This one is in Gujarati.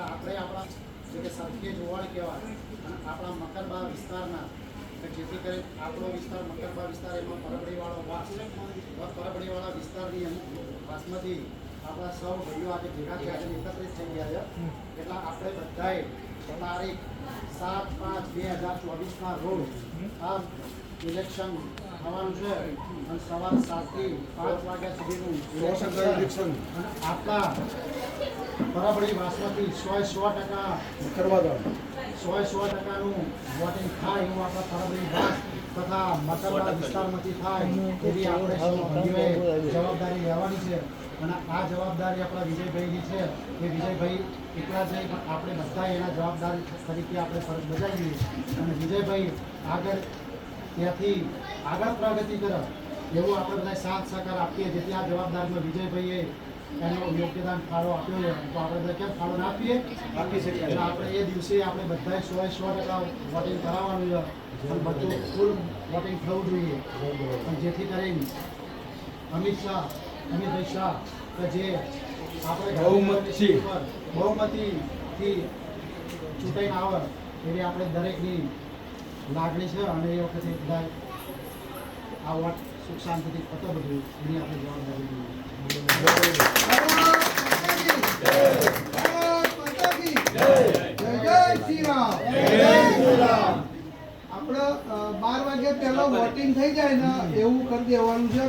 આપણે આપણા જે કે સરખીએ જોવાળ કહેવાય અને આપણા મકરબા વિસ્તારના કે જેથી કરી આપણો વિસ્તાર મકરબા વિસ્તાર એમાં પરબડીવાળો વાસ પરબડીવાળા વિસ્તારની વાસમાંથી આપણા સૌ ભાઈઓ આજે ભેગા થયા છે એકત્રિત થઈ ગયા છે. એટલે આપણે બધાએ તારીખ સાત પાંચ બે હજાર ચોવીસના રોજ આ ઇલેક્શન થવાનું છે અને સવાર સાતથી પાંચ વાગ્યા સુધીનું ઇલેક્શન આપણા પરબડી વાસમાંથી સો સો ટકા કરવા દો સો સો ટકાનું વોટિંગ થાય એવું આપણા બરાબરી વાસ તથા મકરવાડા વિસ્તારમાંથી થાય એવી આપણે જવાબદારી લેવાની છે. અને આ જવાબદારી આપણા વિજયભાઈની છે. એ વિજયભાઈ એકલા જ નહીં, પણ આપણે બધા એના જવાબદારી તરીકે આપણે ફરજ બજાવીએ અને વિજયભાઈ આગળ ત્યાંથી આગળ પ્રગતિ કરે એવું આપણે બધા સાથ સહકાર આપીએ જેથી આ જવાબદારીમાં વિજયભાઈએ એનો યોગ્યદાન ફાળો આપ્યો છે. તો આપણે કેમ ફાળો ના આપીએ? આપી શકીએ. એટલે આપણે એ દિવસે આપણે બધાએ સો સો ટકા વોટિંગ કરાવવાનું છે. અને બધું ફૂલ વોટિંગ થવું જોઈએ. પણ જેથી કરીને અમિત શાહ અમિતભાઈ શાહ કે જે આપણે બહુમતી બહુમતીથી ચૂંટાઈને આવે એવી આપણે દરેકની લાગણી છે. અને એ વખતે બધા આ વોટ સુખ શાંતિથી પતો બધું એની આપણે જવાબદારી આપણે બાર વાગ્યા પહેલા વોટિંગ થઈ જાય ને એવું કરી દેવાનું છે